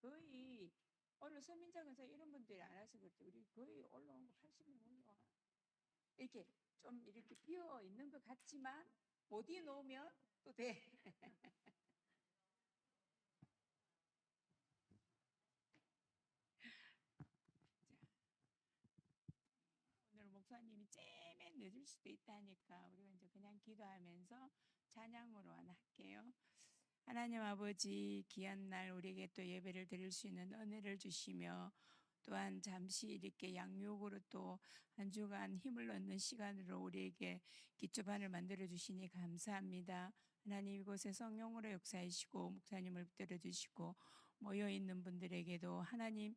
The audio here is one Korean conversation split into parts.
거의 오늘 서민정에서 이런 분들이 안 하셔서 그렇지 우리 거의 올라온 거 80명 올라와 이렇게 좀 이렇게 비어 있는 것 같지만 어디에 놓으면 또 돼. 오늘 목사님이 째면 늦을 수도 있다니까 우리가 이제 그냥 기도하면서 찬양으로 하나 할게요. 하나님 아버지 귀한 날 우리에게 또 예배를 드릴 수 있는 은혜를 주시며 또한 잠시 이렇게 양육으로 또 한 주간 힘을 얻는 시간으로 우리에게 기초반을 만들어 주시니 감사합니다. 하나님 이곳에 성령으로 역사하시고 목사님을 붙들어 주시고 모여 있는 분들에게도 하나님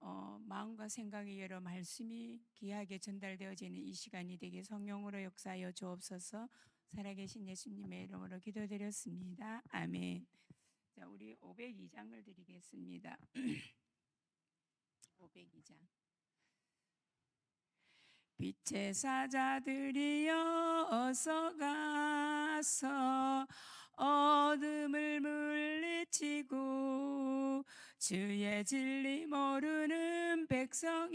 어, 마음과 생각이 여러 말씀이 귀하게 전달되어지는 이 시간이 되게 성령으로 역사하여 주옵소서. 살아계신 예수님의 이름으로 기도드렸습니다. 아멘. 자, 우리 502장을 드리겠습니다. 502장. 빛의 사자들이여 어서 가서 어둠을 물리치고 주의 진리 모르는 백성에게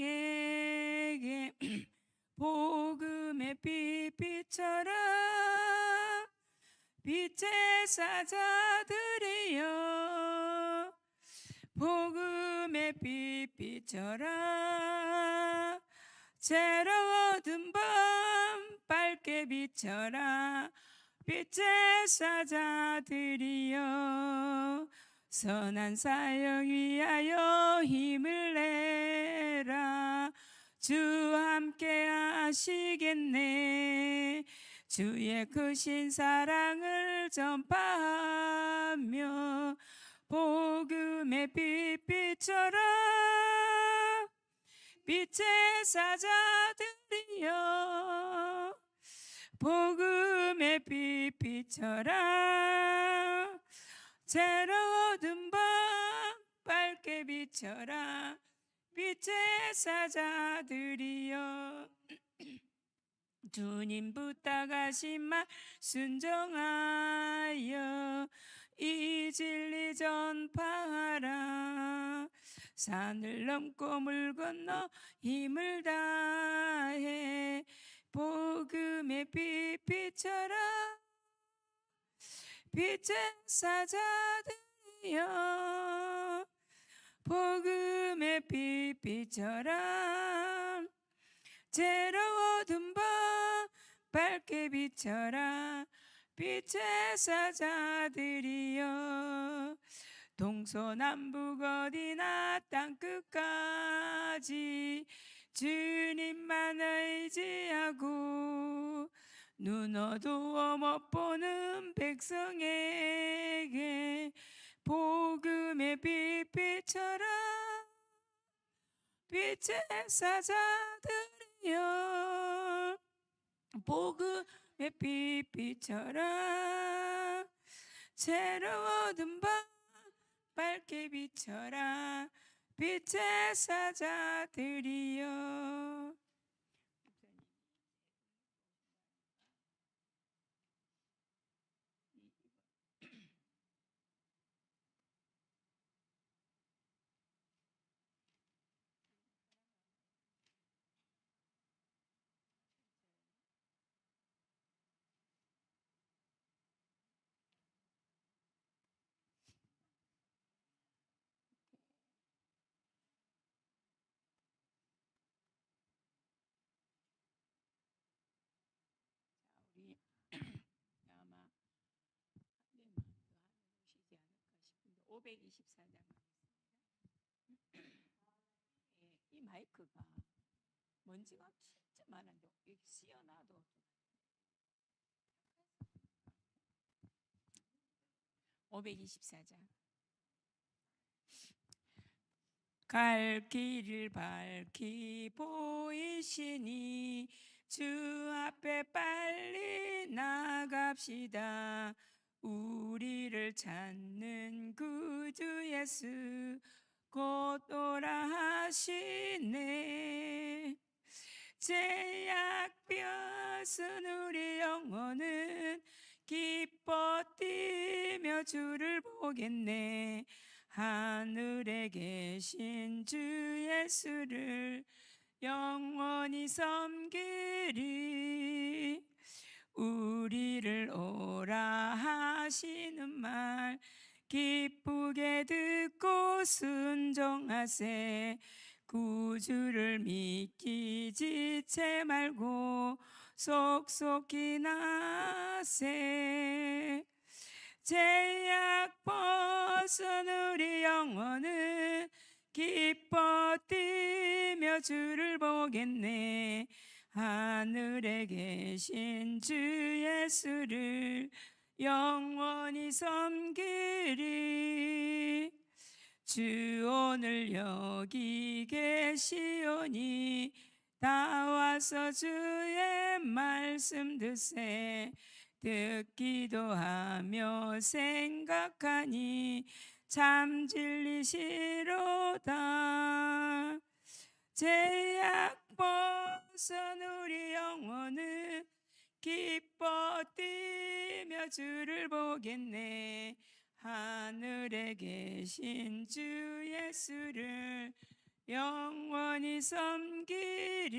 복음 의빛 비춰라 빛의 사자들이여 복음의 빛 비춰라 새로워든 밤 밝게 비춰라. 빛의 사자들이여 선한 사역 위하여 힘을 내라 주 함께 하시겠네. 주의 크신 사랑을 전파하며 복음의 빛 비춰라 빛의 사자들이여 복음의 빛 비춰라 새로운 밤 밝게 비춰라 빛의 사자들이여. 주님 부탁하신 말 순종하여 이 진리 전파하라. 산을 넘고 물 건너 힘을 다해 복음의 빛 비춰라. 빛의 사자들이여 복음의 빛 비춰라 새로워둔 밤 밝게 비춰라 빛의 사자들이여 동서남북 어디나 땅끝까지 주님만 의지하고 눈 어두워 못 보는 백성에게 복음의 빛 비춰라 빛의 사자들이여. 복음의 빛 비춰라 새로워든 밤 밝게 비춰라 빛의 사자들이여 우리 아마 한 대만 더 하면 오시지 않을까 싶은데 524장 하겠습니다. 예, 이 마이크가 먼지가 진짜 많은데 여기 씌어놔도 524장 갈 길을 밝히 보이시니 주 앞에 빨리 나갑시다. 우리를 찾는 구주 예수 곧 오라 하시네. 제약볕은 우리 영혼은 기뻐 뛰며 주를 보겠네. 하늘에 계신 주 예수를 영원히 섬기리 우리를 오라 하시는 말 기쁘게 듣고 순종하세. 구주를 믿기 지체 말고 속속히 나세. 제약 벗은 우리 영혼은 기뻐 뛰며 주를 보겠네 하늘에 계신 주 예수를 영원히 섬기리. 주 오늘 여기 계시오니 다 와서 주의 말씀 듣세. 듣기도 하며 생각하니 참 진리시로다. 제약 벗은 우리 영혼은 기뻐 뛰며 주를 보겠네 하늘에 계신 주 예수를 영원히 섬기리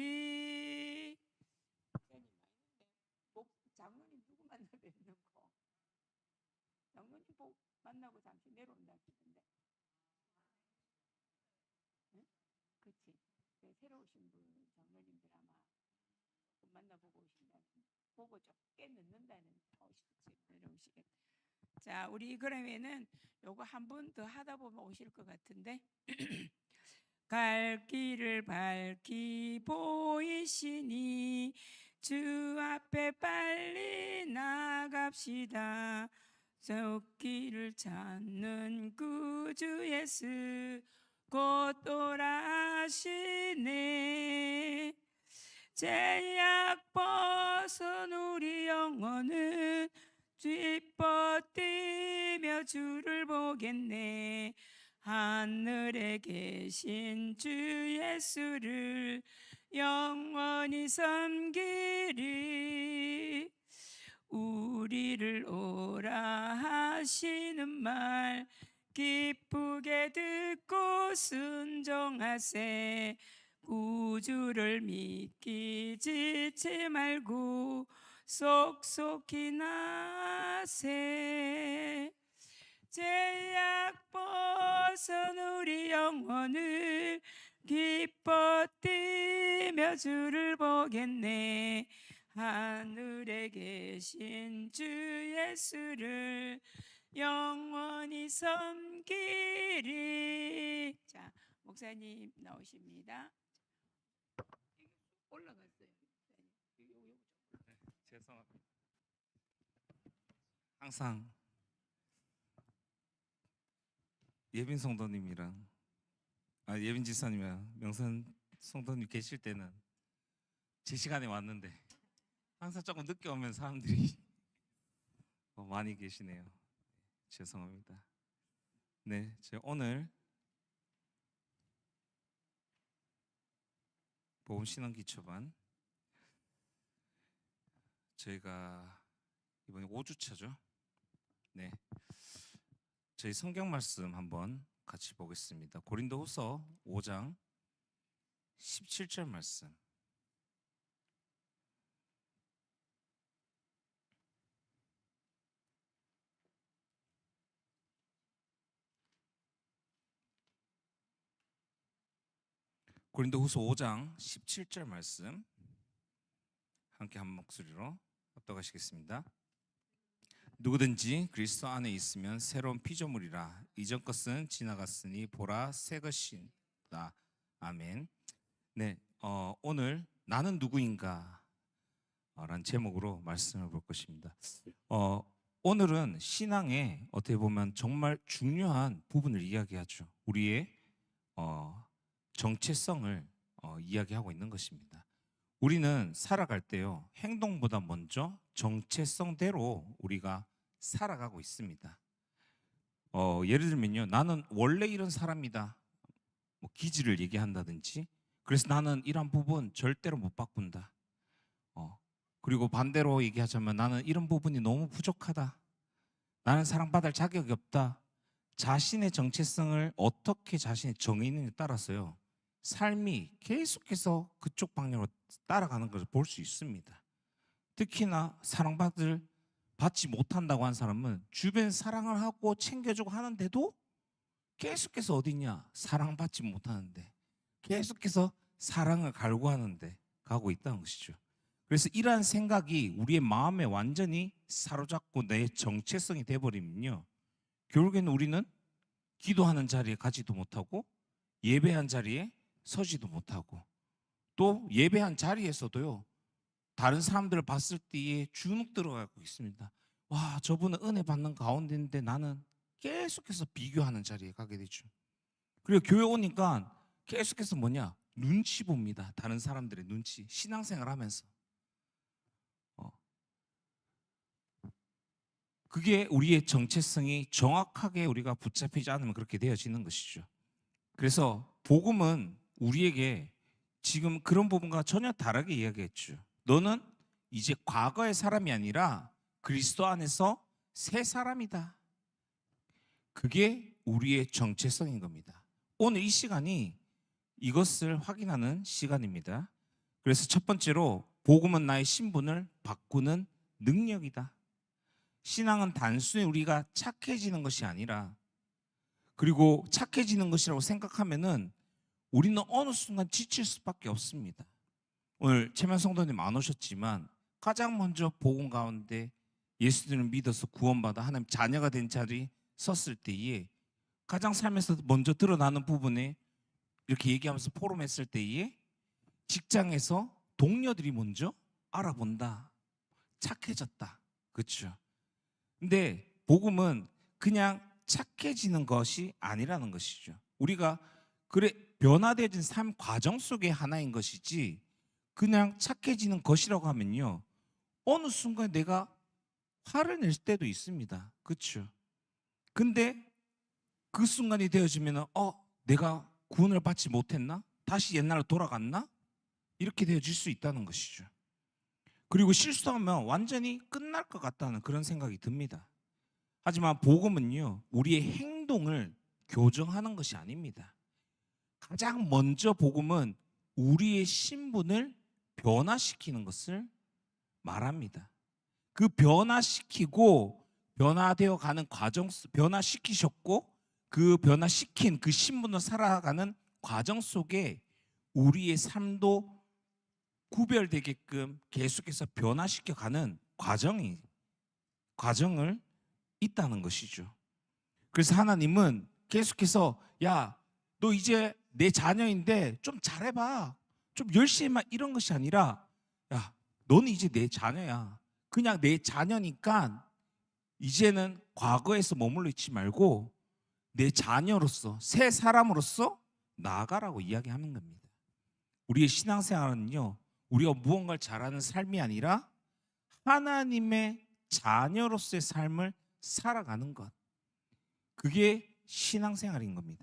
목 장로님 누구 만나 뵙는 거? 장로님 복 만나고 잠시 내려온다 했는데. 응? 그치. 그 새로 오신 분 장로님들 아마 좀 만나보고 오신다는 보고 좀꽤 늦는다는 오실지 내려오시겠다. 자, 우리 그러면은 요거 한 번 더 하다 보면 오실 것 같은데. 갈 길을 밝히 보이시니 주 앞에 빨리 나갑시다. 쫓기를 찾는 구주 예수 곧 돌아시네. 제약 벗은 우리 영혼은 기뻐 뛰며 주를 보겠네. 하늘에 계신 주 예수를 영원히 섬기리 우리를 오라 하시는 말 기쁘게 듣고 순종하세. 구주를 믿기 지치 말고 속속히 나세. 제약 벗은 우리 영혼을 기뻐 뛰며 주를 보겠네. 하늘에 계신 주 예수를 섬기리 자 목사님 나오십니다 올라갔어요 좀 죄송합니다. 항상 예빈 성도님이랑 아 예빈 지사님이랑 명선 성도님 계실 때는 제 시간에 왔는데 항상 조금 늦게 오면 사람들이 어, 많이 계시네요. 죄송합니다. 네, 제가 오늘 보험 신앙 기초반 저희가 이번에 5주차죠. 네. 저희 성경 말씀 한번 같이 보겠습니다. 고린도후서 5장 17절 말씀. 고린도후서 5장 17절 말씀 함께 한 목소리로 합독하시겠습니다. 누구든지 그리스도 안에 있으면 새로운 피조물이라 이전 것은 지나갔으니 보라 새 것이다. 아멘. 네, 어, 오늘 나는 누구인가? 라는 제목으로 말씀을 볼 것입니다. 어, 오늘은 신앙의 어떻게 보면 정말 중요한 부분을 이야기하죠. 우리의 어, 정체성을 어, 이야기하고 있는 것입니다. 우리는 살아갈 때요 행동보다 먼저 정체성대로 우리가 살아가고 있습니다. 어, 예를 들면요 나는 원래 이런 사람이다. 뭐 기질을 얘기한다든지 그래서 나는 이런 부분 절대로 못 바꾼다. 어, 그리고 반대로 얘기하자면 나는 이런 부분이 너무 부족하다. 나는 사랑받을 자격이 없다. 자신의 정체성을 어떻게 자신이 정의있느냐에 따라서요. 삶이 계속해서 그쪽 방향으로 따라가는 것을 볼 수 있습니다. 특히나 사랑받을 받지 못한다고 한 사람은 주변 사랑을 하고 챙겨주고 하는데도 계속해서 어디냐 사랑받지 못하는데 계속해서 사랑을 갈구하는데 가고 있다는 것이죠. 그래서 이러한 생각이 우리의 마음에 완전히 사로잡고 내 정체성이 돼버리면요. 결국에는 우리는 기도하는 자리에 가지도 못하고 예배한 자리에 서지도 못하고 또 예배한 자리에서도요. 다른 사람들을 봤을 때에 주눅 들어가고 있습니다. 와, 저분은 은혜 받는 가운데인데 나는 계속해서 비교하는 자리에 가게 되죠. 그리고 교회 오니까 계속해서 뭐냐? 눈치 봅니다. 다른 사람들의 눈치. 신앙생활 하면서. 어. 그게 우리의 정체성이 정확하게 우리가 붙잡히지 않으면 그렇게 되어지는 것이죠. 그래서 복음은 우리에게 지금 그런 부분과 전혀 다르게 이야기했죠. 너는 이제 과거의 사람이 아니라 그리스도 안에서 새 사람이다. 그게 우리의 정체성인 겁니다. 오늘 이 시간이 이것을 확인하는 시간입니다. 그래서 첫 번째로 복음은 나의 신분을 바꾸는 능력이다. 신앙은 단순히 우리가 착해지는 것이 아니라 그리고 착해지는 것이라고 생각하면은 우리는 어느 순간 지칠 수밖에 없습니다. 오늘 최면 성도님 안 오셨지만 가장 먼저 복음 가운데 예수님을 믿어서 구원받아 하나님 자녀가 된 자리 섰을 때에 가장 삶에서 먼저 드러나는 부분에 이렇게 얘기하면서 포럼했을 때에 직장에서 동료들이 먼저 알아본다. 착해졌다. 그렇죠? 근데 복음은 그냥 착해지는 것이 아니라는 것이죠. 우리가 그래 변화되어진 삶 과정 속의 하나인 것이지 그냥 착해지는 것이라고 하면요. 어느 순간 내가 화를 낼 때도 있습니다. 그렇죠? 근데 그 순간이 되어지면 어 내가 구원을 받지 못했나? 다시 옛날로 돌아갔나? 이렇게 되어질 수 있다는 것이죠. 그리고 실수하면 완전히 끝날 것 같다는 그런 생각이 듭니다. 하지만 복음은요, 우리의 행동을 교정하는 것이 아닙니다. 가장 먼저 복음은 우리의 신분을 변화시키는 것을 말합니다. 그 변화시키고 변화되어 가는 과정, 속- 변화시키셨고 그 변화시킨 그 신분을 살아가는 과정 속에 우리의 삶도 구별되게끔 계속해서 변화시켜 가는 과정이 과정을 있다는 것이죠. 그래서 하나님은 계속해서 야, 너 이제 내 자녀인데 좀 잘해봐. 좀 열심히 해 이런 것이 아니라 야, 너는 이제 내 자녀야. 그냥 내 자녀니까 이제는 과거에서 머물러 있지 말고 내 자녀로서 새 사람으로서 나아가라고 이야기하는 겁니다. 우리의 신앙생활은요, 우리가 무언가를 잘하는 삶이 아니라 하나님의 자녀로서의 삶을 살아가는 것. 그게 신앙생활인 겁니다.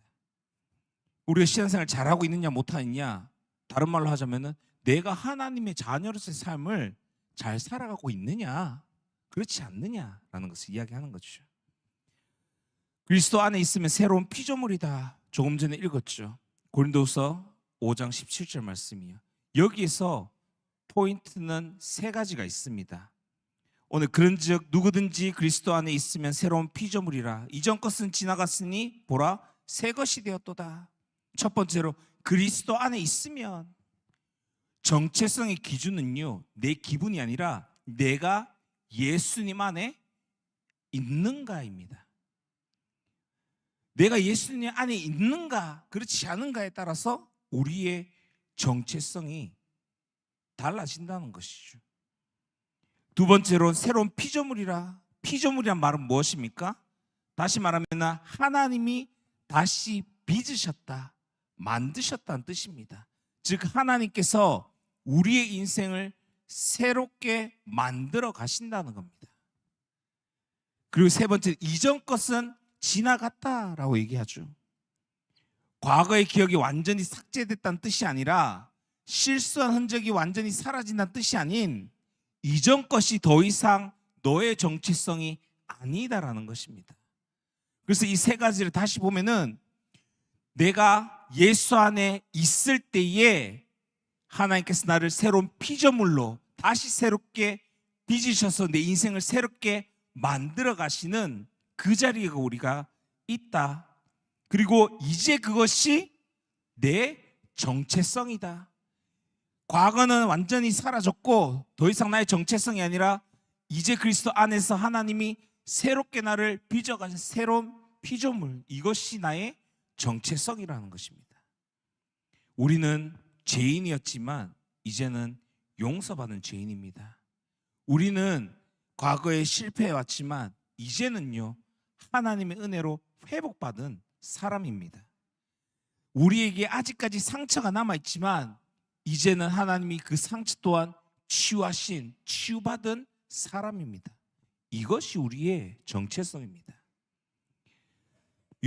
우리가 신앙생활 잘하고 있느냐 못하느냐 다른 말로 하자면은 내가 하나님의 자녀로서의 삶을 잘 살아가고 있느냐 그렇지 않느냐라는 것을 이야기하는 거죠. 그리스도 안에 있으면 새로운 피조물이다. 조금 전에 읽었죠. 고린도서 5장 17절 말씀이요. 여기에서 포인트는 세 가지가 있습니다. 오늘 그런즉 누구든지 그리스도 안에 있으면 새로운 피조물이라 이전 것은 지나갔으니 보라 새 것이 되었도다. 첫 번째로 그리스도 안에 있으면 정체성의 기준은요 내 기분이 아니라 내가 예수님 안에 있는가입니다. 내가 예수님 안에 있는가 그렇지 않은가에 따라서 우리의 정체성이 달라진다는 것이죠. 두 번째로 새로운 피조물이라 피조물이란 말은 무엇입니까? 다시 말하면 하나님이 다시 빚으셨다, 만드셨다는 뜻입니다. 즉 하나님께서 우리의 인생을 새롭게 만들어 가신다는 겁니다. 그리고 세 번째 이전 것은 지나갔다라고 얘기하죠. 과거의 기억이 완전히 삭제됐다는 뜻이 아니라 실수한 흔적이 완전히 사라진다는 뜻이 아닌 이전 것이 더 이상 너의 정체성이 아니다라는 것입니다. 그래서 이 세 가지를 다시 보면은 내가 예수 안에 있을 때에 하나님께서 나를 새로운 피조물로 다시 새롭게 빚으셔서 내 인생을 새롭게 만들어 가시는 그 자리에 우리가 있다. 그리고 이제 그것이 내 정체성이다. 과거는 완전히 사라졌고 더 이상 나의 정체성이 아니라 이제 그리스도 안에서 하나님이 새롭게 나를 빚어가신 새로운 피조물 이것이 나의 정체성이라는 것입니다. 우리는 죄인이었지만 이제는 용서받은 죄인입니다. 우리는 과거에 실패해 왔지만 이제는요 하나님의 은혜로 회복받은 사람입니다. 우리에게 아직까지 상처가 남아 있지만 이제는 하나님이 그 상처 또한 치유하신 치유받은 사람입니다. 이것이 우리의 정체성입니다.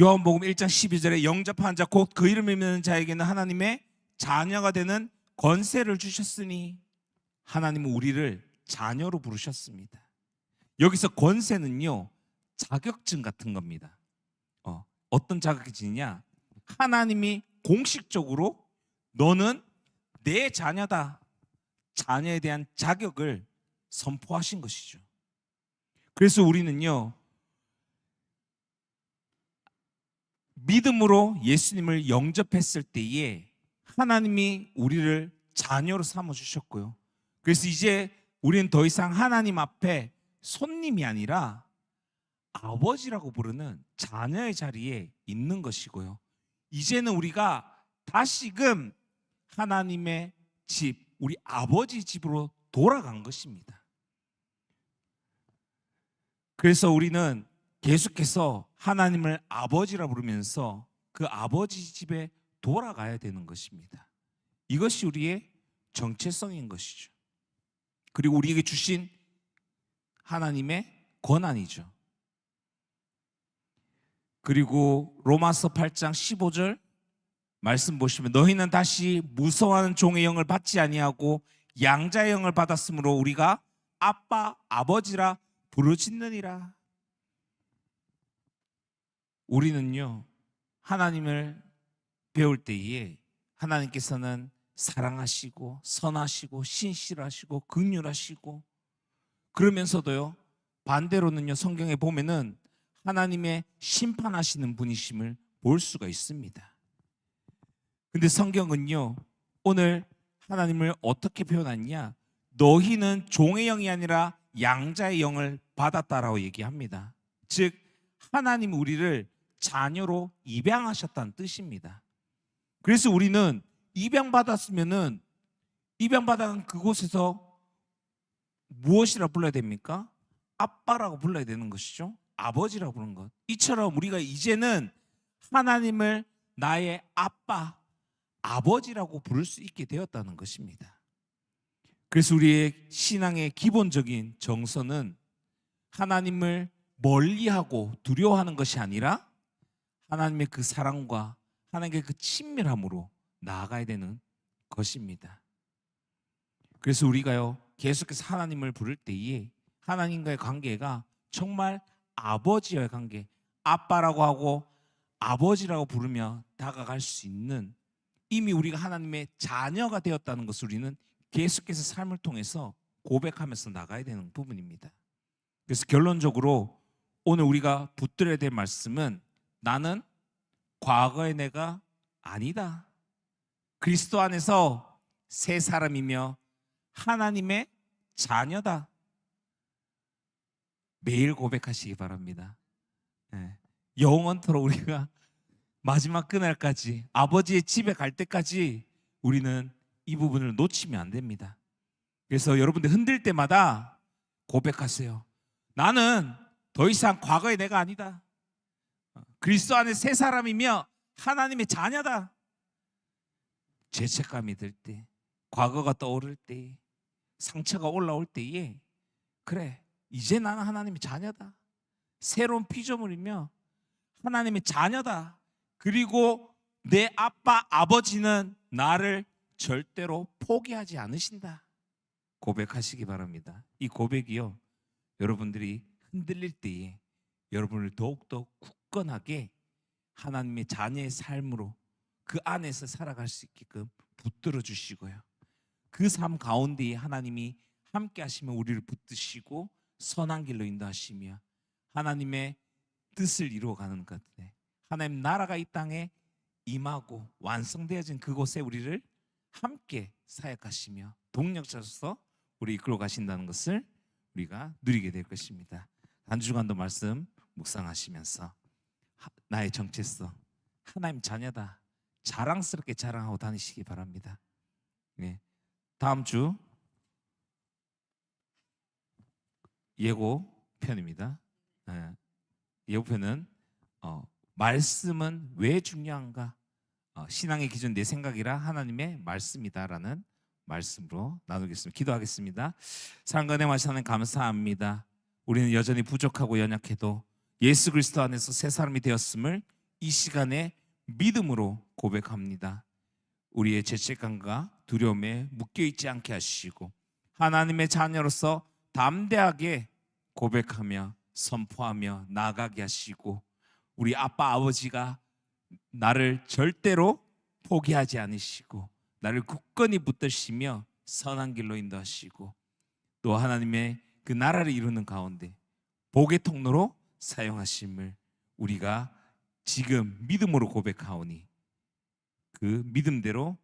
요한복음 1장 12절에 영접한 자 곧 그 이름을 믿는 자에게는 하나님의 자녀가 되는 권세를 주셨으니 하나님은 우리를 자녀로 부르셨습니다. 여기서 권세는요 자격증 같은 겁니다. 어, 어떤 자격증이냐? 하나님이 공식적으로 너는 내 자녀다. 자녀에 대한 자격을 선포하신 것이죠. 그래서 우리는요, 믿음으로 예수님을 영접했을 때에 하나님이 우리를 자녀로 삼아 주셨고요. 그래서 이제 우리는 더 이상 하나님 앞에 손님이 아니라 아버지라고 부르는 자녀의 자리에 있는 것이고요. 이제는 우리가 다시금 하나님의 집, 우리 아버지 집으로 돌아간 것입니다. 그래서 우리는 계속해서 하나님을 아버지라 부르면서 그 아버지 집에 돌아가야 되는 것입니다. 이것이 우리의 정체성인 것이죠. 그리고 우리에게 주신 하나님의 권한이죠. 그리고 로마서 8장 15절 말씀 보시면 너희는 다시 무서워하는 종의 영을 받지 아니하고 양자의 영을 받았으므로 우리가 아빠 아버지라 부르짖느니라. 우리는요 하나님을 배울 때에 하나님께서는 사랑하시고 선하시고 신실하시고 긍휼하시고 그러면서도요 반대로는요 성경에 보면은 하나님의 심판하시는 분이심을 볼 수가 있습니다. 근데 성경은요 오늘 하나님을 어떻게 표현하냐 너희는 종의 영이 아니라 양자의 영을 받았다라고 얘기합니다. 즉 하나님 우리를 자녀로 입양하셨다는 뜻입니다. 그래서 우리는 입양 받았으면은 입양 받은 그곳에서 무엇이라 불러야 됩니까? 아빠라고 불러야 되는 것이죠. 아버지라고 부르는 것. 이처럼 우리가 이제는 하나님을 나의 아빠, 아버지라고 부를 수 있게 되었다는 것입니다. 그래서 우리의 신앙의 기본적인 정서는 하나님을 멀리하고 두려워하는 것이 아니라 하나님의 그 사랑과 하나님의 그 친밀함으로 나아가야 되는 것입니다. 그래서 우리가요 계속해서 하나님을 부를 때에 하나님과의 관계가 정말 아버지와의 관계, 아빠라고 하고 아버지라고 부르며 다가갈 수 있는 이미 우리가 하나님의 자녀가 되었다는 것을 우리는 계속해서 삶을 통해서 고백하면서 나가야 되는 부분입니다. 그래서 결론적으로 오늘 우리가 붙들어야 될 말씀은 나는 과거의 내가 아니다. 그리스도 안에서 새 사람이며 하나님의 자녀다. 매일 고백하시기 바랍니다. 예. 영원토록 우리가 마지막 그날까지 아버지의 집에 갈 때까지 우리는 이 부분을 놓치면 안 됩니다. 그래서 여러분들 흔들 때마다 고백하세요. 나는 더 이상 과거의 내가 아니다. 그리스도 안에 새 사람이며 하나님의 자녀다. 죄책감이 들 때, 과거가 떠오를 때, 상처가 올라올 때에 그래 이제 나는 하나님의 자녀다. 새로운 피조물이며 하나님의 자녀다. 그리고 내 아빠 아버지는 나를 절대로 포기하지 않으신다. 고백하시기 바랍니다. 이 고백이요. 여러분들이 흔들릴 때에 여러분을 더욱더 굳 건하게 하나님의 자녀의 삶으로 그 안에서 살아갈 수 있게끔 붙들어 주시고요. 그 삶 가운데에 하나님이 함께 하시면 우리를 붙드시고 선한 길로 인도하시며 하나님의 뜻을 이루어가는 것들 하나님 나라가 이 땅에 임하고 완성되어진 그곳에 우리를 함께 사역하시며 동력자로서 우리 이끌어 가신다는 것을 우리가 누리게 될 것입니다. 한 주간도 말씀 묵상하시면서 하- 나의 정체성 하나님 자녀다 자랑스럽게 자랑하고 다니시기 바랍니다. 네. 다음 주 예고 편입니다. 예. 예고편은 어, 말씀은 왜 중요한가? 어, 신앙의 기준 내 생각이라 하나님의 말씀이다라는 말씀으로 나누겠습니다. 기도하겠습니다. 사랑과 내 마시 하나님 감사합니다. 우리는 여전히 부족하고 연약해도 예수 그리스도 안에서 새 사람이 되었음을 이 시간에 믿음으로 고백합니다. 우리의 죄책감과 두려움에 묶여 있지 않게 하시고 하나님의 자녀로서 담대하게 고백하며 선포하며 나가게 하시고 우리 아빠 아버지가 나를 절대로 포기하지 않으시고 나를 굳건히 붙드시며 선한 길로 인도하시고 또 하나님의 그 나라를 이루는 가운데 복의 통로로 사용하심을 우리가 지금 믿음으로 고백하오니 그 믿음대로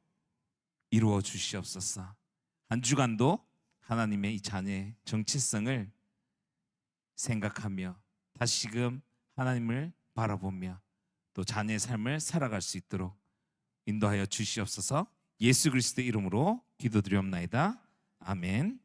이루어 주시옵소서. 한 주간도 하나님의 이 자녀의 정체성을 생각하며 다시금 하나님을 바라보며 또 자녀의 삶을 살아갈 수 있도록 인도하여 주시옵소서. 예수 그리스도의 이름으로 기도드리옵나이다. 아멘.